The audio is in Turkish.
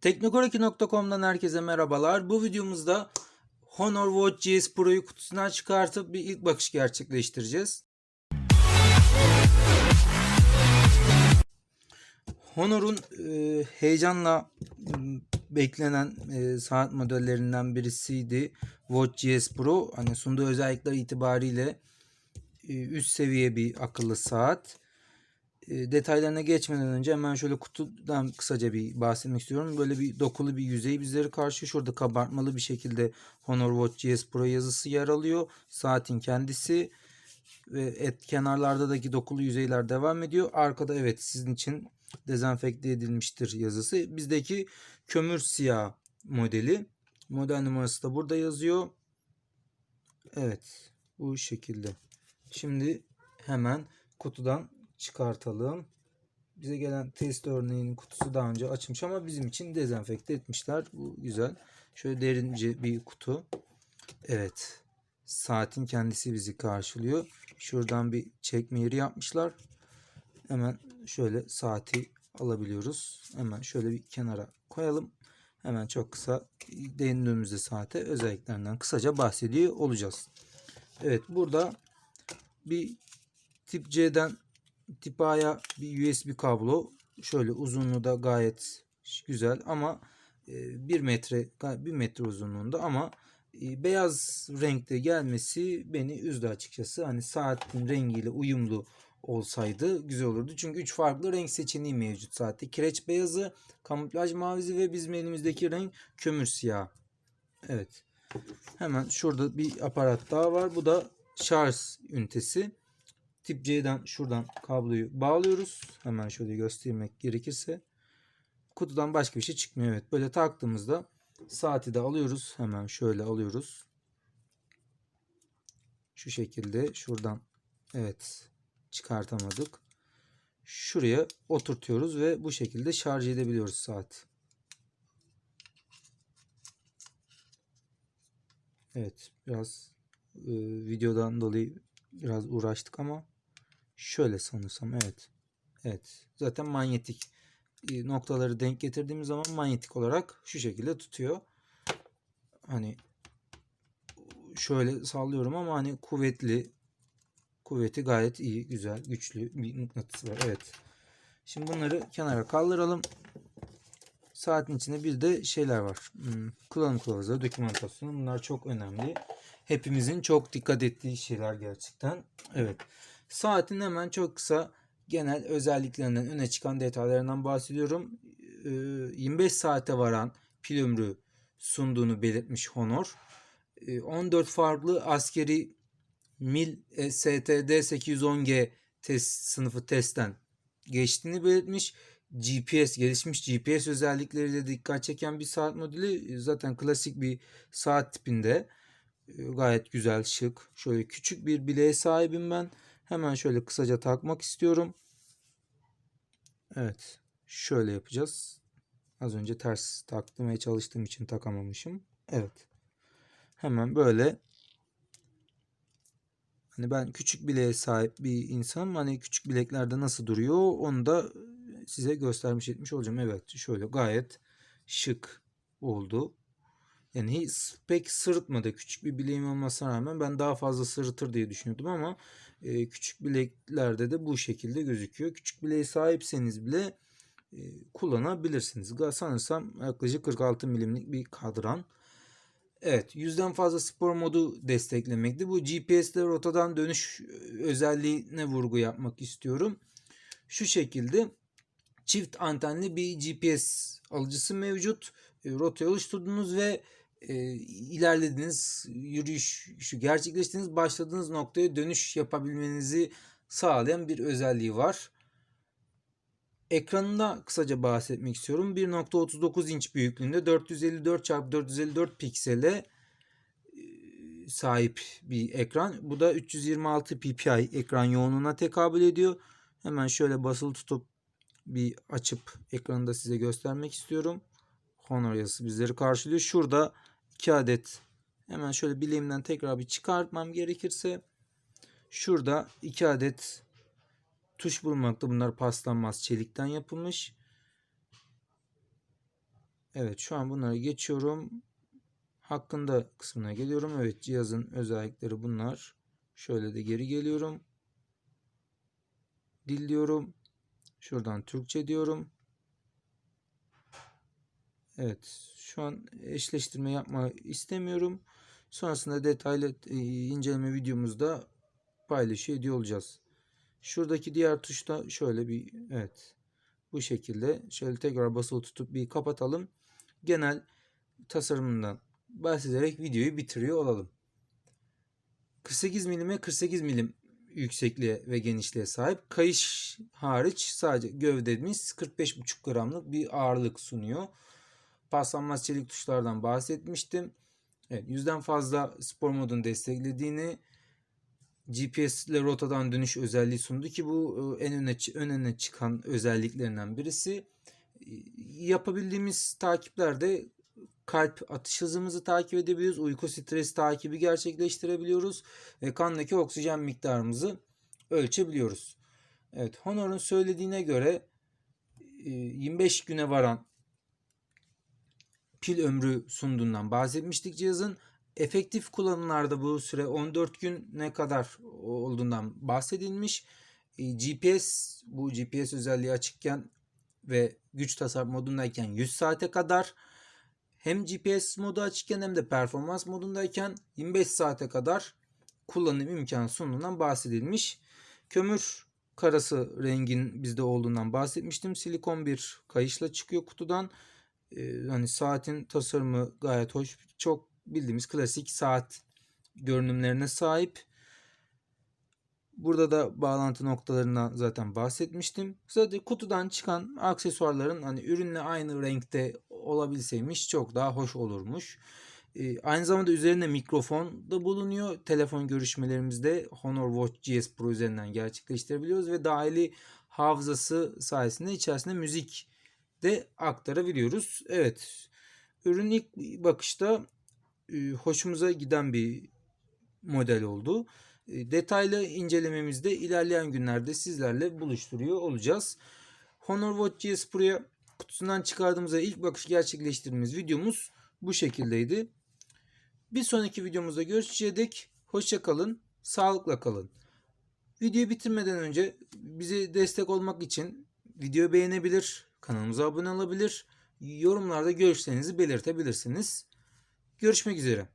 Teknokoreki.com'dan herkese merhabalar. Bu videomuzda Honor Watch GS Pro'yu kutusundan çıkartıp bir ilk bakış gerçekleştireceğiz. Honor'un e, heyecanla beklenen e, saat modellerinden birisiydi. Watch GS Pro. Hani sunduğu özellikler itibariyle e, üst seviye bir akıllı saat. E, detaylarına geçmeden önce hemen şöyle kutudan kısaca bir bahsetmek istiyorum. Böyle bir dokulu bir yüzey bizleri karşı şurada kabartmalı bir şekilde Honor Watch GS Pro yazısı yer alıyor. Saatin kendisi ve et kenarlardaki dokulu yüzeyler devam ediyor. Arkada evet sizin için dezenfekte edilmiştir yazısı. Bizdeki kömür siyah modeli. Model numarası da burada yazıyor. Evet bu şekilde. Şimdi hemen kutudan çıkartalım. Bize gelen test örneğinin kutusu daha önce açılmış ama bizim için dezenfekte etmişler. Bu güzel. Şöyle derince bir kutu. Evet. Saatin kendisi bizi karşılıyor. Şuradan bir çekme yeri yapmışlar. Hemen şöyle saati alabiliyoruz. Hemen şöyle bir kenara koyalım. Hemen çok kısa değindiğimizde saate özelliklerinden kısaca bahsediyor olacağız. Evet burada bir tip C'den tip A'ya bir USB kablo. Şöyle uzunluğu da gayet güzel ama 1 metre 1 metre uzunluğunda ama e, beyaz renkte gelmesi beni üzdü açıkçası. Hani saatin rengiyle uyumlu olsaydı güzel olurdu. Çünkü 3 farklı renk seçeneği mevcut saatte. Kireç beyazı, kamuflaj mavisi ve bizim elimizdeki renk kömür siyah. Evet. Hemen şurada bir aparat daha var. Bu da şarj ünitesi. Tip C'den şuradan kabloyu bağlıyoruz. Hemen şöyle göstermek gerekirse. Kutudan başka bir şey çıkmıyor. Evet böyle taktığımızda saati de alıyoruz. Hemen şöyle alıyoruz. Şu şekilde şuradan evet çıkartamadık. Şuraya oturtuyoruz ve bu şekilde şarj edebiliyoruz saat. Evet biraz e, videodan dolayı biraz uğraştık ama şöyle sanırsam evet. Evet zaten manyetik e, noktaları denk getirdiğimiz zaman manyetik olarak şu şekilde tutuyor. Hani şöyle sallıyorum ama hani kuvvetli kuvveti gayet iyi, güzel, güçlü bir mıknatıs var. Evet. Şimdi bunları kenara kaldıralım. Saatin içinde bir de şeyler var. Hmm, kullanım kılavuzu, dokümantasyonu. Bunlar çok önemli. Hepimizin çok dikkat ettiği şeyler gerçekten. Evet. Saatin hemen çok kısa genel özelliklerinden öne çıkan detaylarından bahsediyorum. Ee, 25 saate varan pil ömrü sunduğunu belirtmiş Honor. Ee, 14 farklı askeri mil e, STD 810G test sınıfı testten geçtiğini belirtmiş. GPS gelişmiş GPS özellikleriyle dikkat çeken bir saat modeli. Zaten klasik bir saat tipinde. Ee, Gayet güzel, şık. Şöyle küçük bir bileğe sahibim ben. Hemen şöyle kısaca takmak istiyorum. Evet. Şöyle yapacağız. Az önce ters taktırmaya çalıştığım için takamamışım. Evet. Hemen böyle Hani ben küçük bileğe sahip bir insanım. Hani küçük bileklerde nasıl duruyor onu da size göstermiş etmiş olacağım. Evet şöyle gayet şık oldu. Yani hiç pek sırıtmadı. Küçük bir bileğim olmasına rağmen ben daha fazla sırıtır diye düşünüyordum ama e, küçük bileklerde de bu şekilde gözüküyor. Küçük bileğe sahipseniz bile e, kullanabilirsiniz. Sanırsam yaklaşık 46 milimlik bir kadran. Evet, yüzden fazla spor modu desteklemekte. Bu GPS'de rotadan dönüş özelliğine vurgu yapmak istiyorum. Şu şekilde çift antenli bir GPS alıcısı mevcut. E, Rotayı oluşturdunuz ve e, ilerlediniz, yürüyüş şu gerçekleştiğiniz başladığınız noktaya dönüş yapabilmenizi sağlayan bir özelliği var. Ekranında kısaca bahsetmek istiyorum. 1.39 inç büyüklüğünde 454 x 454 piksele e, sahip bir ekran. Bu da 326 ppi ekran yoğunluğuna tekabül ediyor. Hemen şöyle basılı tutup bir açıp ekranı da size göstermek istiyorum. Honor yazısı bizleri karşılıyor. Şurada 2 adet hemen şöyle bileğimden tekrar bir çıkartmam gerekirse şurada 2 adet tuş bulunmakta. Bunlar paslanmaz çelikten yapılmış. Evet şu an bunları geçiyorum. Hakkında kısmına geliyorum. Evet cihazın özellikleri bunlar. Şöyle de geri geliyorum. Dil diyorum. Şuradan Türkçe diyorum. Evet şu an eşleştirme yapma istemiyorum. Sonrasında detaylı e, inceleme videomuzda paylaşıyor ediyor olacağız. Şuradaki diğer tuşta şöyle bir evet bu şekilde şöyle tekrar basılı tutup bir kapatalım. Genel tasarımından bahsederek videoyu bitiriyor olalım. 48 milime 48 milim yüksekliğe ve genişliğe sahip. Kayış hariç sadece gövdemiz 45,5 gramlık bir ağırlık sunuyor. Paslanmaz çelik tuşlardan bahsetmiştim. Evet, yüzden fazla spor modunu desteklediğini, GPS ile rotadan dönüş özelliği sundu ki bu e, en öne, ön öne çıkan özelliklerinden birisi. E, Yapabildiğimiz takiplerde kalp atış hızımızı takip edebiliyoruz. Uyku stres takibi gerçekleştirebiliyoruz. Ve kandaki oksijen miktarımızı ölçebiliyoruz. Evet, Honor'un söylediğine göre e, 25 güne varan pil ömrü sunduğundan bahsetmiştik cihazın. Efektif kullanımlarda bu süre 14 gün ne kadar olduğundan bahsedilmiş. E, GPS bu GPS özelliği açıkken ve güç tasarruf modundayken 100 saate kadar hem GPS modu açıkken hem de performans modundayken 25 saate kadar kullanım imkanı sunduğundan bahsedilmiş. Kömür karası rengin bizde olduğundan bahsetmiştim. Silikon bir kayışla çıkıyor kutudan. Hani saatin tasarımı gayet hoş. Çok bildiğimiz klasik saat görünümlerine sahip. Burada da bağlantı noktalarından zaten bahsetmiştim. Zaten kutudan çıkan aksesuarların hani ürünle aynı renkte olabilseymiş çok daha hoş olurmuş. Ee, aynı zamanda üzerinde mikrofon da bulunuyor. Telefon görüşmelerimizde Honor Watch GS Pro üzerinden gerçekleştirebiliyoruz ve dahili hafızası sayesinde içerisinde müzik de aktarabiliyoruz. Evet. Ürün ilk bakışta e, hoşumuza giden bir model oldu. E, Detaylı incelememizde ilerleyen günlerde sizlerle buluşturuyor olacağız. Honor Watch GS Pro'ya kutusundan çıkardığımızda ilk bakış gerçekleştirdiğimiz videomuz bu şekildeydi. Bir sonraki videomuzda görüşeceğiz dek hoşça kalın, sağlıkla kalın. Videoyu bitirmeden önce bize destek olmak için videoyu beğenebilir, kanalımıza abone olabilir, yorumlarda görüşlerinizi belirtebilirsiniz. Görüşmek üzere.